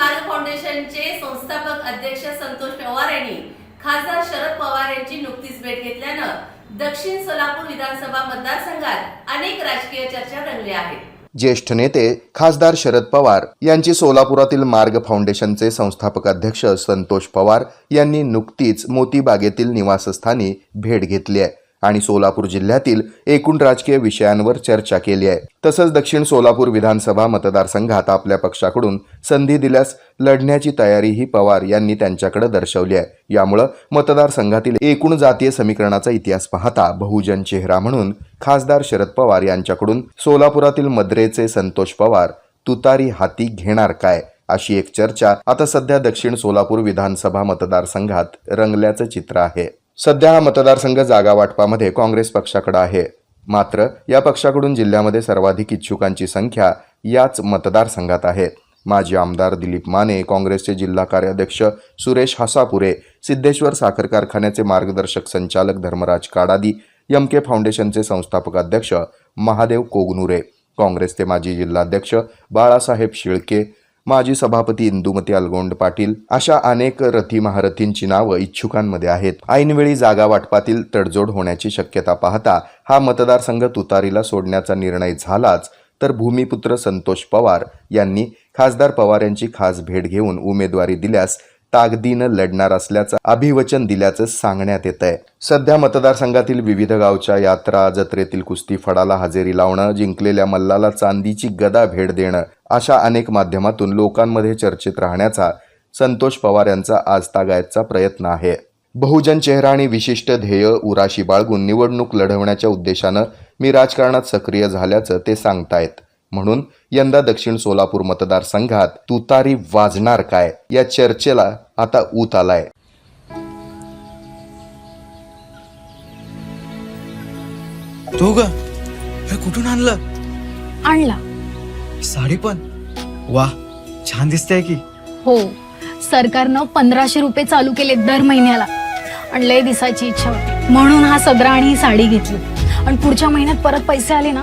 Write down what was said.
मार्ग फाउंडेशनचे संस्थापक अध्यक्ष संतोष पवार यांनी खासदार शरद पवार यांची नुकतीच भेट घेतल्यानं दक्षिण सोलापूर विधानसभा मतदारसंघात अनेक राजकीय चर्चा रंगल्या आहेत. ज्येष्ठ नेते खासदार शरद पवार यांची सोलापुरातील मार्ग फाउंडेशनचे संस्थापक अध्यक्ष संतोष पवार यांनी नुकतीच मोतीबागेतील निवासस्थानी भेट घेतली आहे. आणि सोलापूर जिल्ह्यातील एकूण राजकीय विषयांवर चर्चा केली आहे. तसंच दक्षिण सोलापूर विधानसभा मतदारसंघात आपल्या पक्षाकडून संधी दिल्यास लढण्याची तयारीही पवार यांनी त्यांच्याकडे दर्शवली आहे. यामुळं मतदारसंघातील एकूण जातीय समीकरणाचा इतिहास पाहता बहुजन चेहरा म्हणून खासदार शरद पवार यांच्याकडून सोलापुरातील मद्रेचे संतोष पवार तुतारी हाती घेणार काय? अशी एक चर्चा आता सध्या दक्षिण सोलापूर विधानसभा मतदारसंघात रंगल्याचं चित्र आहे. सध्या हा मतदारसंघ जागा वाटपामध्ये काँग्रेस पक्षाकडे आहे. मात्र या पक्षाकडून जिल्ह्यामध्ये सर्वाधिक इच्छुकांची संख्या याच मतदारसंघात आहे. माजी आमदार दिलीप माने काँग्रेसचे जिल्हा कार्याध्यक्ष सुरेश हसापुरे सिद्धेश्वर साखर कारखान्याचे मार्गदर्शक संचालक धर्मराज काडादी एम के फाउंडेशनचे संस्थापक अध्यक्ष महादेव कोगनुरे काँग्रेसचे माजी जिल्हाध्यक्ष बाळासाहेब शिळके माजी सभापती इंदुमती अलगोंड पाटील अशा अनेक रथी महारथींची नावं इच्छुकांमध्ये आहेत. ऐनवेळी जागा वाटपातील तडजोड होण्याची शक्यता पाहता हा मतदारसंघ तुतारीला सोडण्याचा निर्णय झालाच तर भूमिपुत्र संतोष पवार यांनी खासदार पवार यांची खास भेट घेऊन उमेदवारी दिल्यास ताकदीनं लढणार असल्याचं अभिवचन दिल्याचं सांगण्यात येत आहे सध्या मतदारसंघातील विविध गावच्या यात्रा जत्रेतील कुस्ती फडाला हजेरी लावणं जिंकलेल्या मल्लाला चांदीची गदा भेट देणं अशा अनेक माध्यमातून लोकांमध्ये चर्चेत राहण्याचा संतोष पवार यांचा आजतागायतचा प्रयत्न आहे. बहुजन चेहरा आणि विशिष्ट ध्येय उराशी बाळगून निवडणूक लढवण्याच्या उद्देशानं मी राजकारणात सक्रिय झाल्याचं ते सांगतायत. म्हणून यंदा दक्षिण सोलापूर मतदारसंघात तुतारी वाजणार काय या चर्चेला आता ऊत आलाय. तो ग हे कुठून आणलं? आणला. साडी पण? वा छान दिसतेय की. हो सरकारनं पंधराशे रुपये चालू केले दर महिन्याला. आणि लय दिसायची इच्छा होती. म्हणून हा सदरा आणि ही साडी घेतली. आणि पुढच्या महिन्यात परत पैसे आले ना?